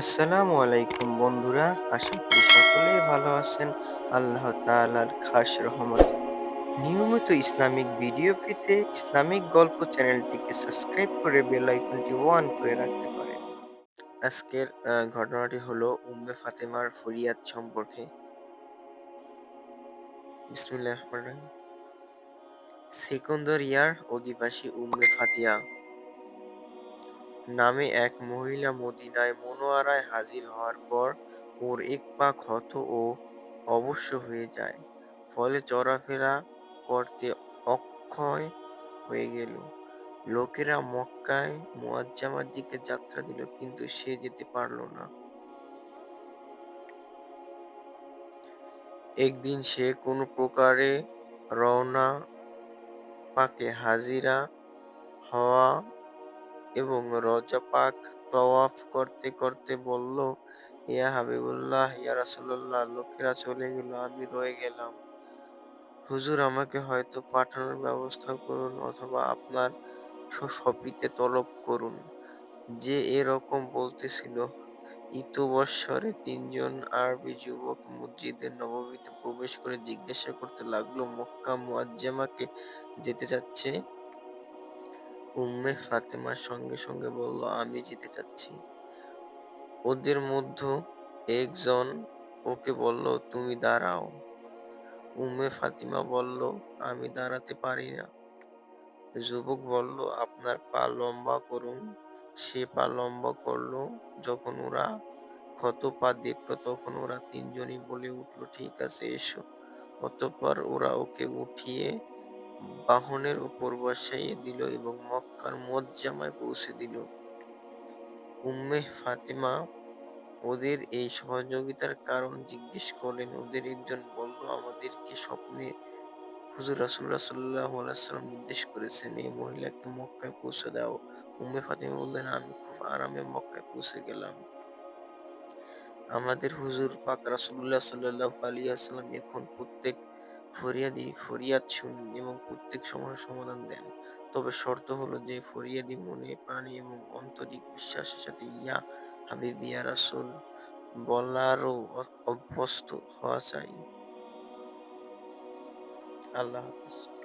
আসসালামু আলাইকুম বন্ধুরা, আশা করি সকলেই ভালো আছেন। আল্লাহ তাআলার খাস রহমত। নিয়মিত ইসলামিক ভিডিও পেতে ইসলামিক গল্প চ্যানেলটিকে সাবস্ক্রাইব করে বেল আইকনটি অন করে রাখতে পারেন। আজকের ঘটনাটি হলো উম্মে ফাতেমার ফরিয়াদ সম্পর্কে। রহিম। সেকন্দরিয়ার অধিবাসী উম্মে ফাতিয়া। নামে এক মহিলা মদিনায় মনোয়ারায় হাজির হওয়ার পর ওর এক পা ক্ষত ও অবশ্য হয়ে যায়। ফলে চলাফেরা করতে অক্ষয় হয়ে গেল। লোকেরা মক্কায় মোয়াজ্জামার দিকে যাত্রা দিল, কিন্তু সে যেতে পারল না। একদিন সে কোনো প্রকারে রওনা পাকে হাজিরা হওয়া এবং রজা পাক তওয়াফ করতে করতে বলল, ইয়া হাবিবুল্লাহ, ইয়া রাসূলুল্লাহ, লোকেরা চলে গেল, আমি রয়ে গেলাম। হুজুর আমাকে হয়তো পাঠানোর ব্যবস্থা করুন অথবা আপনার সপিতে তলব করুন। যে এরকম বলতেছিল। ইতবৎসরে তিনজন আরবি যুবক মসজিদের নববীতে প্রবেশ করে জিজ্ঞাসা করতে লাগল, মক্কা মুয়াজ্জামাকে যেতে চাচ্ছে? উম্মে ফাতেমার সঙ্গে সঙ্গে বলল, আমি যেতে চাচ্ছি ওদের মধ্যে একজন ওকে বলল, তুমি দাঁড়াও। উম্মে ফাতিমা বলল, আমি দাঁড়াতে পারি না। যুবক বলল, আপনার পা লম্বা করুন। সে পা লম্বা করল, যখন ওরা ক্ষত পা দেখল, তখন ওরা তিনজনই বলে উঠল, ঠিক আছে, এসো। অতঃপর ওরা ওকে উঠিয়ে বাহনের উপর বসাইয়ে দিল এবং মক্কার মজ্জামায় পৌঁছে দিল। উম্মে ফাতিমা ওদের এই সহযোগিতার কারণ জিজ্ঞেস করলেন, ওদের একজন বলল, আমাদেরকে স্বপ্নে হুজুর রাসূলুল্লাহ সাল্লাল্লাহু আলাইহি সাল্লাম নির্দেশ করেছেন, এই মহিলাকে মক্কায় পৌঁছে দাও। উম্মে ফাতিমা বললেন, আমি খুব আরামে মক্কায় পৌঁছে গেলাম। আমাদের হুজুর পাক রাসুল্লাহ সাল্লাল্লাহু আলাইহি ওয়াসাল্লাম এখন প্রত্যেক ফরিয়াদি, ফরিয়াদ শুনেন এবং প্রত্যেক সময় সমাধান দেন। তবে শর্ত হলো যে, ফরিয়াদি মনে প্রাণী এবং আন্তরিক বিশ্বাসের সাথে ইয়া হাবিব, ইয়া রাসূল বলারও অভ্যস্ত হওয়া চাই। আল্লাহ হাফেজ।